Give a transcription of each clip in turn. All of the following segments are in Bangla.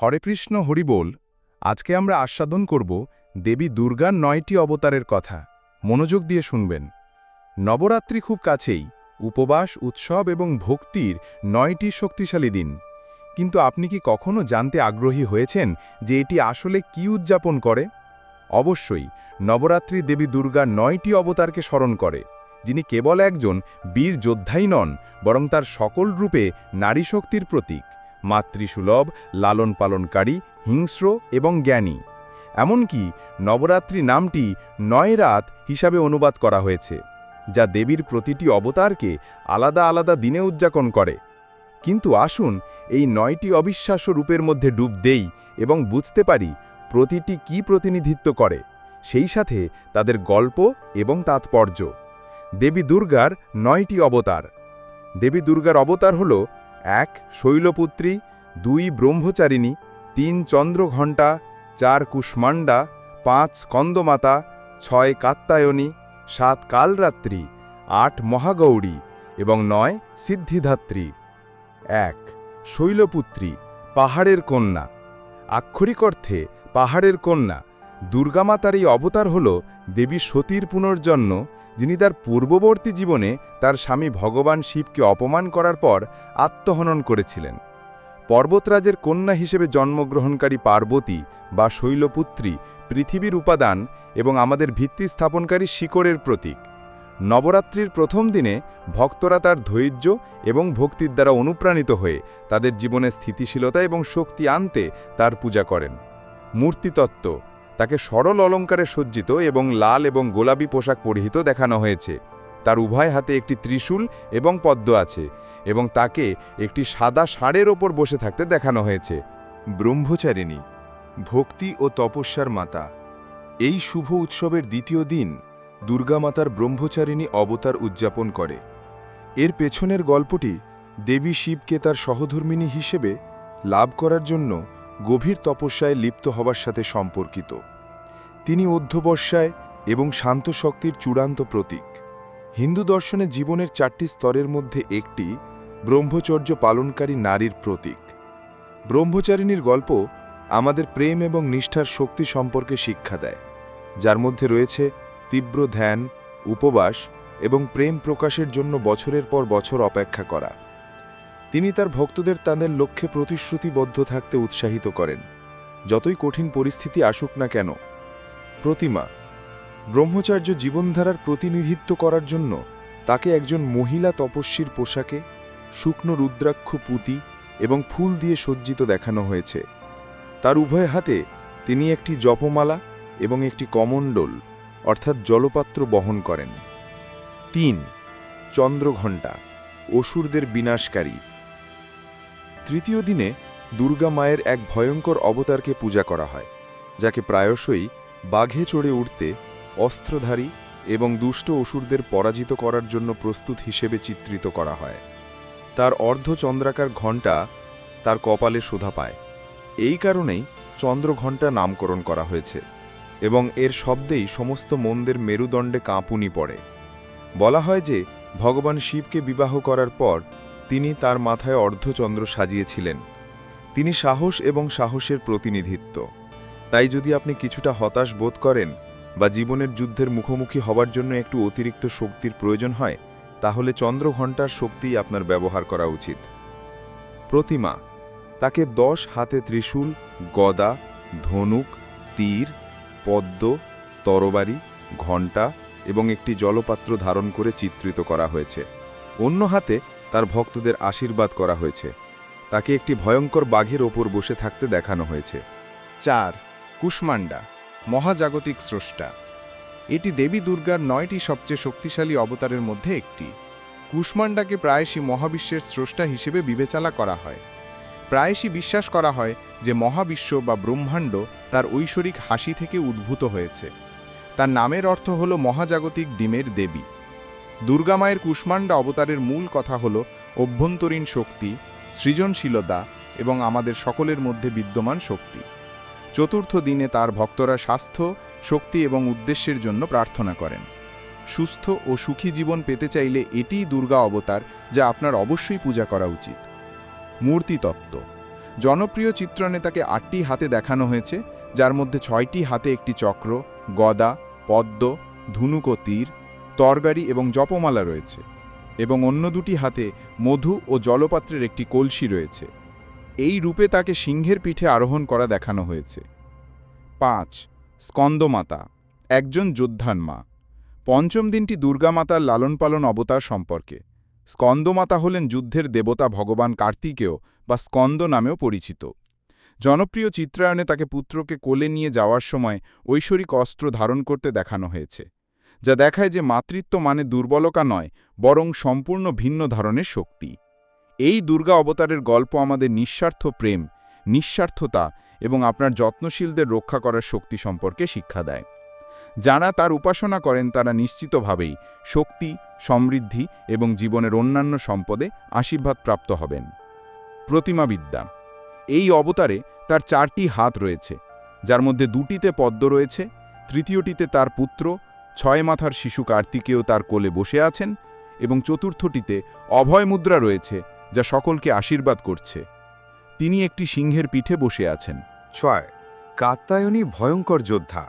হরে কৃষ্ণ হরিবোল আজকে আমরা আস্বাদন করব দেবী দুর্গার নয়টি অবতারের কথা। মনোযোগ দিয়ে শুনবেন। নবরাত্রি খুব কাছেই, উপবাস, উৎসব এবং ভক্তির নয়টি শক্তিশালী দিন। কিন্তু আপনি কি কখনো জানতে আগ্রহী হয়েছেন যে এটি আসলে কি উদযাপন করে? অবশ্যই, নবরাত্রি দেবী দুর্গা নয়টি অবতারকে স্মরণ করে, যিনি কেবল একজন বীর যোদ্ধাই নন, বরং তার সকল রূপে নারী শক্তির প্রতীক। মাতৃসুলভ লালন পালনকারী হিংস্র এবং জ্ঞানী। এমনকি নবরাত্রি নামটি নয় রাত হিসাবে অনুবাদ করা হয়েছে, যা দেবীর প্রতিটি অবতারকে আলাদা আলাদা দিনে উদযাপন করে। কিন্তু আসুন এই নয়টি অবিশ্বাস্য রূপের মধ্যে ডুব দেই এবং বুঝতে পারি প্রতিটি কি প্রতিনিধিত্ব করে, সেই সাথে তাদের গল্প এবং তাৎপর্য। দেবী দুর্গার নয়টি অবতার। দেবী দুর্গার অবতার হল এক শৈলপুত্রী, দুই ব্রহ্মচারিণী, তিন চন্দ্রঘণ্টা, চার কুষ্মাণ্ডা, পাঁচ স্কন্দমাতা, ছয় কাত্তায়নী সাত কালরাত্রি, আট মহাগৌরী এবং নয় সিদ্ধিধাত্রী। এক শৈলপুত্রী, পাহাড়ের কন্যা। আক্ষরিক অর্থে পাহাড়ের কন্যা। দুর্গামাতার এই অবতার হল দেবী সতীর পুনর্জন্ম, যিনি তার পূর্ববর্তী জীবনে তার স্বামী ভগবান শিবকে অপমান করার পর আত্মহনন করেছিলেন। পর্বতরাজের কন্যা হিসেবে জন্মগ্রহণকারী পার্বতী বা শৈলপুত্রী পৃথিবীর উপাদান এবং আমাদের ভিত্তি স্থাপনকারী শিকড়ের প্রতীক। নবরাত্রির প্রথম দিনে ভক্তরা তার ধৈর্য এবং ভক্তির দ্বারা অনুপ্রাণিত হয়ে তাদের জীবনে স্থিতিশীলতা এবং শক্তি আনতে তার পূজা করেন। মূর্তিতত্ত্ব তাকে সরল অলঙ্কারে সজ্জিত এবং লাল এবং গোলাপি পোশাক পরিহিত দেখানো হয়েছে। তার উভয় হাতে একটি ত্রিশূল এবং পদ্ম আছে এবং তাকে একটি সাদা ষাঁড়ের ওপর বসে থাকতে দেখানো হয়েছে। ব্রহ্মচারিণী, ভক্তি ও তপস্যার মাতা, এই শুভ উৎসবের দ্বিতীয় দিন দুর্গামাতার ব্রহ্মচারিণী অবতার উদযাপন করে। এর পেছনের গল্পটি দেবী শিবকে তার সহধর্মিণী হিসেবে লাভ করার জন্য গভীর তপস্যায় লিপ্ত হবার সাথে সম্পর্কিত। তিনি অধ্যবস্যায় এবং শান্ত শক্তির চূড়ান্ত প্রতীক। হিন্দু দর্শনে জীবনের চারটি স্তরের মধ্যে একটি ব্রহ্মচর্য পালনকারী নারীর প্রতীক। ব্রহ্মচারিণীর গল্প আমাদের প্রেম এবং নিষ্ঠার শক্তি সম্পর্কে শিক্ষা দেয়, যার মধ্যে রয়েছে তীব্র ধ্যান, উপবাস এবং প্রেম প্রকাশের জন্য বছরের পর বছর অপেক্ষা করা। তিনি তার ভক্তদের তাদের লক্ষ্যে প্রতিশ্রুতিবদ্ধ থাকতে উৎসাহিত করেন। যতই কঠিন পরিস্থিতি আসুক না কেন, প্রতিমা ব্রহ্মচার্য জীবনধারার প্রতিনিধিত্ব করার জন্য তাকে একজন মহিলা তপস্বীর পোশাকে, শুকনো রুদ্রাক্ষ পুঁতি এবং ফুল দিয়ে সজ্জিত দেখানো হয়েছে। তার উভয় হাতে তিনি একটি জপমালা এবং একটি কমণ্ডল, অর্থাৎ জলপাত্র বহন করেন। তিন, চন্দ্রঘণ্টা, অসুরদের বিনাশকারী। তৃতীয় দিনে দুর্গা মায়ের এক ভয়ঙ্কর অবতারকে পূজা করা হয়, যাকে প্রায়শই বাঘে চড়ে উঠতে অস্ত্রধারী এবং দুষ্ট অসুরদের পরাজিত করার জন্য প্রস্তুত হিসেবে চিত্রিত করা হয়। তার অর্ধচন্দ্রাকার ঘণ্টা তার কপালে শোধা পায়। এই কারণেই চন্দ্রঘণ্টা নামকরণ করা হয়েছে এবং এর শব্দেই সমস্ত মন্দের মেরুদণ্ডে কাঁপুনি পড়ে। বলা হয় যে ভগবান শিবকে বিবাহ করার পর তিনি তার মাথায় অর্ধচন্দ্র সাজিয়েছিলেন। তিনি সাহস এবং সাহসের প্রতিনিধিত্ব। তাই যদি আপনি কিছুটা হতাশ বোধ করেন বা জীবনের যুদ্ধের মুখোমুখি হবার জন্য একটু অতিরিক্ত শক্তির প্রয়োজন হয়, তাহলে চন্দ্রঘণ্টার শক্তিই আপনার ব্যবহার করা উচিত। প্রতিমা, তাকে দশ হাতে ত্রিশূল, গদা, ধনুক, তীর, পদ্ম, তরবারি, ঘণ্টা এবং একটি জলপাত্র ধারণ করে চিত্রিত করা হয়েছে। অন্য হাতে তার ভক্তদের আশীর্বাদ করা হয়েছে। তাকে একটি ভয়ঙ্কর বাঘের ওপর বসে থাকতে দেখানো হয়েছে। চার কুষ্মান্ডা মহাজাগতিক স্রষ্টা। এটি দেবী দুর্গার নয়টি সবচেয়ে শক্তিশালী অবতারের মধ্যে একটি। কুষ্মান্ডাকে প্রায়শই মহাবিশ্বের স্রষ্টা হিসেবে বিবেচনা করা হয়। প্রায়শই বিশ্বাস করা হয় যে মহাবিশ্ব বা ব্রহ্মাণ্ড তার ঐশ্বরিক হাসি থেকে উদ্ভূত হয়েছে। তার নামের অর্থ হল মহাজাগতিক ডিমের দেবী। দুর্গামায়ের কুষ্মাণ্ডা অবতারের মূল কথা হল অভ্যন্তরীণ শক্তি, সৃজনশীলতা এবং আমাদের সকলের মধ্যে বিদ্যমান শক্তি। চতুর্থ দিনে তার ভক্তরা স্বাস্থ্য, শক্তি এবং উদ্দেশ্যের জন্য প্রার্থনা করেন। সুস্থ ও সুখী জীবন পেতে চাইলে এটিই দুর্গা অবতার, যা আপনার অবশ্যই পূজা করা উচিত। মূর্তিতত্ত্ব। জনপ্রিয় চিত্রনেতাকে আটটি হাতে দেখানো হয়েছে, যার মধ্যে ছয়টি হাতে একটি চক্র, গদা, পদ্ম, ধনুক তীর তরবারি এবং জপমালা রয়েছে এবং অন্য দুটি হাতে মধু ও জলপাত্রের একটি কলসি রয়েছে। এই রূপে তাকে সিংহের পিঠে আরোহণ করা দেখানো হয়েছে। পাঁচ, স্কন্দমাতা, একজন যোদ্ধান মা। পঞ্চম দিনটি দুর্গামাতার লালনপালন অবতার সম্পর্কে। স্কন্দমাতা হলেন যুদ্ধের দেবতা ভগবান কার্তিকেয় বা স্কন্দ নামেও পরিচিত। জনপ্রিয় চিত্রায়নে তাকে পুত্রকে কোলে নিয়ে যাওয়ার সময় ঐশ্বরিক অস্ত্র ধারণ করতে দেখানো হয়েছে। যা দেখায় যে মাতৃত্ব মানে দুর্বলতা নয়, বরং সম্পূর্ণ ভিন্ন ধরনের শক্তি। এই দুর্গা অবতারের গল্প আমাদের নিঃস্বার্থ প্রেম, নিঃস্বার্থতা এবং আপনার যত্নশীলদের রক্ষা করার শক্তি সম্পর্কে শিক্ষা দেয়। যারা তার উপাসনা করেন, তারা নিশ্চিতভাবেই শক্তি, সমৃদ্ধি এবং জীবনের অন্যান্য সম্পদে আশীর্বাদ প্রাপ্ত হবেন। প্রতিমাবিদ্যা এই অবতারে তার চারটি হাত রয়েছে, যার মধ্যে দুটিতে পদ্ম রয়েছে, তৃতীয়টিতে তার পুত্র ছয় মাথার শিশু কার্তিকেও তার কোলে বসে আছেন এবং চতুর্থটিতে অভয় মুদ্রা রয়েছে যা সকলকে আশীর্বাদ করছে। তিনি একটি সিংহের পিঠে বসে আছেন। ছয় কাত্তায়নী ভয়ঙ্কর যোদ্ধা।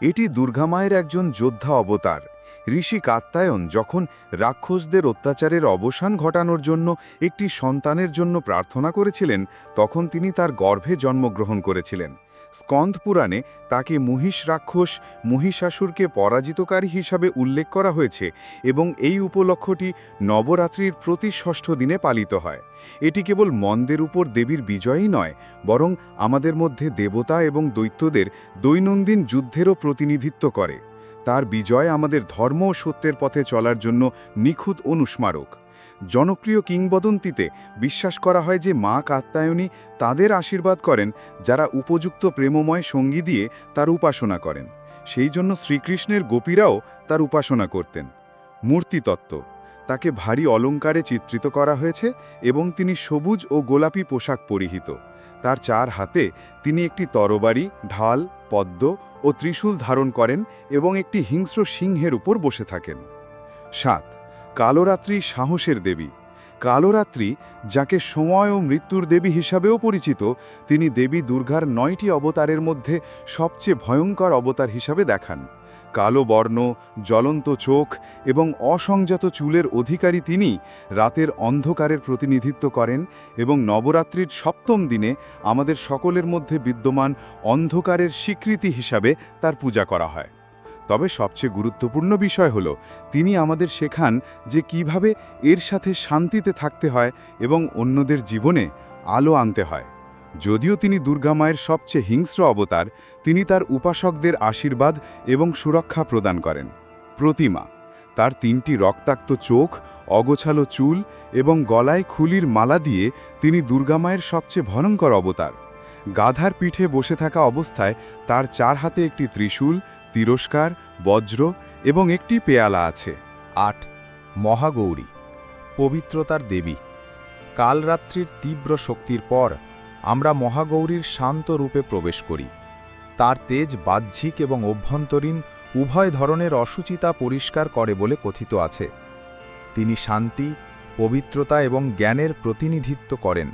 এটি দুর্গামায়ের একজন যোদ্ধা অবতার। ঋষি কাত্তায়ন যখন রাক্ষসদের অত্যাচারের অবসান ঘটানোর জন্য একটি সন্তানের জন্য প্রার্থনা করেছিলেন, তখন তিনি তার গর্ভে জন্মগ্রহণ করেছিলেন। স্কন্ধ পুরাণে তাকে মহিষ রাক্ষস মহিষাসুরকে পরাজিতকারী হিসাবে উল্লেখ করা হয়েছে এবং এই উপলক্ষটি নবরাত্রির প্রতি ষষ্ঠ দিনে পালিত হয়। এটি কেবল মন্দের উপর দেবীর বিজয়ই নয়, বরং আমাদের মধ্যে দেবতা এবং দৈত্যদের দৈনন্দিন যুদ্ধেরও প্রতিনিধিত্ব করে। তার বিজয় আমাদের ধর্ম ও সত্যের পথে চলার জন্য নিখুঁত অনুস্মারক। জনপ্রিয় কিংবদন্তিতে বিশ্বাস করা হয় যে মা কাত্তায়নী তাদের আশীর্বাদ করেন যারা উপযুক্ত প্রেমময় সঙ্গী দিয়ে তার উপাসনা করেন। সেই জন্য শ্রীকৃষ্ণের গোপীরাও তার উপাসনা করতেন। মূর্তিতত্ত্ব, তাকে ভারী অলঙ্কারে চিত্রিত করা হয়েছে এবং তিনি সবুজ ও গোলাপি পোশাক পরিহিত। তার চার হাতে তিনি একটি তরবারি, ঢাল, পদ্ম ও ত্রিশূল ধারণ করেন এবং একটি হিংস্র সিংহের উপর বসে থাকেন। সাত কালোরাত্রি সাহসের দেবী। কালোরাত্রি, যাকে সময় ও মৃত্যুর দেবী হিসাবেও পরিচিত, তিনি দেবী দুর্গার নয়টি অবতারের মধ্যে সবচেয়ে ভয়ঙ্কর অবতার হিসাবে দেখান। কালো বর্ণ, জ্বলন্ত চোখ এবং অসংযত চুলের অধিকারী তিনি রাতের অন্ধকারের প্রতিনিধিত্ব করেন এবং নবরাত্রির সপ্তম দিনে আমাদের সকলের মধ্যে বিদ্যমান অন্ধকারের স্বীকৃতি হিসাবে তার পূজা করা হয়। তবে সবচেয়ে গুরুত্বপূর্ণ বিষয় হল, তিনি আমাদের শেখান যে কীভাবে এর সাথে শান্তিতে থাকতে হয় এবং অন্যদের জীবনে আলো আনতে হয়। যদিও তিনি দুর্গামায়ের সবচেয়ে হিংস্র অবতার, তিনি তার উপাসকদের আশীর্বাদ এবং সুরক্ষা প্রদান করেন। প্রতিমা, তার তিনটি রক্তাক্ত চোখ, অগোছালো চুল এবং গলায় খুলির মালা দিয়ে তিনি দুর্গামায়ের সবচেয়ে ভয়ঙ্কর অবতার। গাধার পিঠে বসে থাকা অবস্থায় তার চার হাতে একটি ত্রিশূল, তিরস্কার, বজ্র এবং একটি পেয়ালা আছে। আট, মহাগৌরী, পবিত্রতার দেবী। কালরাত্রির তীব্র শক্তির পর আমরা মহাগৌরীর শান্ত রূপে প্রবেশ করি। তার তেজ বাহ্যিক এবং অভ্যন্তরীণ উভয় ধরনের অসুচিতা পরিষ্কার করে বলে কথিত আছে। তিনি শান্তি, পবিত্রতা এবং জ্ঞানের প্রতিনিধিত্ব করেন।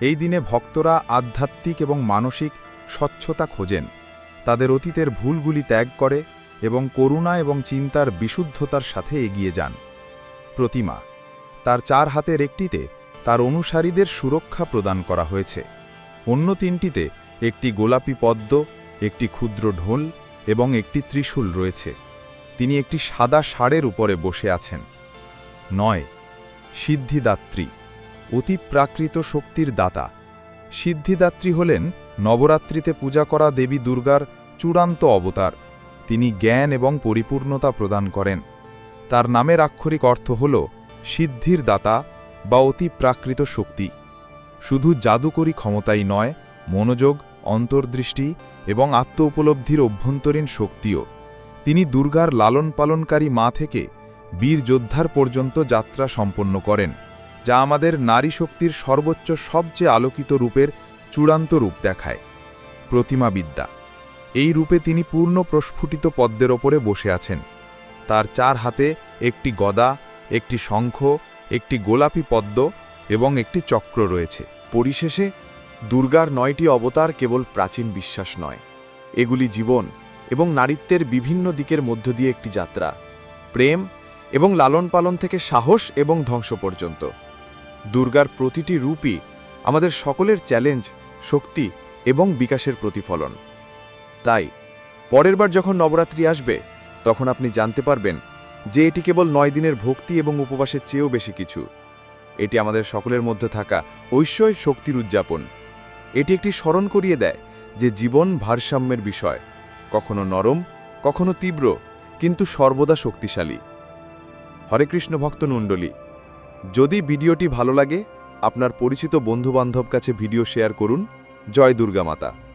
এই দিনে ভক্তরা আধ্যাত্মিক এবং মানসিক স্বচ্ছতা খোঁজেন। তাদের অতীতের ভুলগুলি ত্যাগ করে এবং করুণা এবং চিন্তার বিশুদ্ধতার সাথে এগিয়ে যান। প্রতিমা, তার চার হাতের একটিতে তার অনুসারীদের সুরক্ষা প্রদান করা হয়েছে। অন্য তিনটিতে একটি গোলাপি পদ্ম, একটি ক্ষুদ্র ঢোল এবং একটি ত্রিশূল রয়েছে। তিনি একটি সাদা ষাঁড়ের উপরে বসে আছেন। নয়, সিদ্ধিদাত্রী। অতিপ্রাকৃত শক্তির দাতা। সিদ্ধিদাত্রী হলেন নবরাত্রিতে পূজা করা দেবী দুর্গার চূড়ান্ত অবতার। তিনি জ্ঞান এবং পরিপূর্ণতা প্রদান করেন। তার নামের আক্ষরিক অর্থ হল সিদ্ধির দাতা বা অতিপ্রাকৃত শক্তি। শুধু জাদুকরী ক্ষমতাই নয়, মনোযোগ, অন্তর্দৃষ্টি এবং আত্ম উপলব্ধির অভ্যন্তরীণ শক্তিও। তিনি দুর্গার লালন পালনকারী মা থেকে বীর যোদ্ধার পর্যন্ত যাত্রা সম্পন্ন করেন। যা আমাদের নারী শক্তির সর্বোচ্চ সবচেয়ে আলোকিত রূপের চূড়ান্ত রূপ দেখায়, প্রতিমাবিদ্যা। এই রূপে তিনি পূর্ণ প্রস্ফুটিত পদ্মের ওপরে বসে আছেন। তার চার হাতে একটি গদা, একটি শঙ্খ, একটি গোলাপি পদ্ম এবং একটি চক্র রয়েছে। পরিশেষে দুর্গার নয়টি অবতার কেবল প্রাচীন বিশ্বাস নয়। এগুলি জীবন এবং নারীত্বের বিভিন্ন দিকের মধ্য দিয়ে একটি যাত্রা, প্রেম এবং লালন পালন থেকে সাহস এবং ধ্বংস পর্যন্ত। দুর্গার প্রতিটি রূপই আমাদের সকলের চ্যালেঞ্জ, শক্তি এবং বিকাশের প্রতিফলন। তাই, পরের বার যখন নবরাত্রি আসবে, তখন আপনি জানতে পারবেন যে এটি কেবল নয় দিনের ভক্তি এবং উপবাসের চেয়েও বেশি কিছু। এটি আমাদের সকলের মধ্যে থাকা ঐশ্বয় শক্তির উদযাপন। এটি একটি স্মরণ করিয়ে দেয় যে জীবন ভারসাম্যের বিষয়, কখনো নরম, কখনো তীব্র, কিন্তু সর্বদা শক্তিশালী। হরে কৃষ্ণ ভক্ত নণ্ডলী যদি ভিডিওটি ভালো লাগে আপনার পরিচিত বন্ধুবান্ধব কাছে ভিডিও শেয়ার করুন। জয় দুর্গা মাতা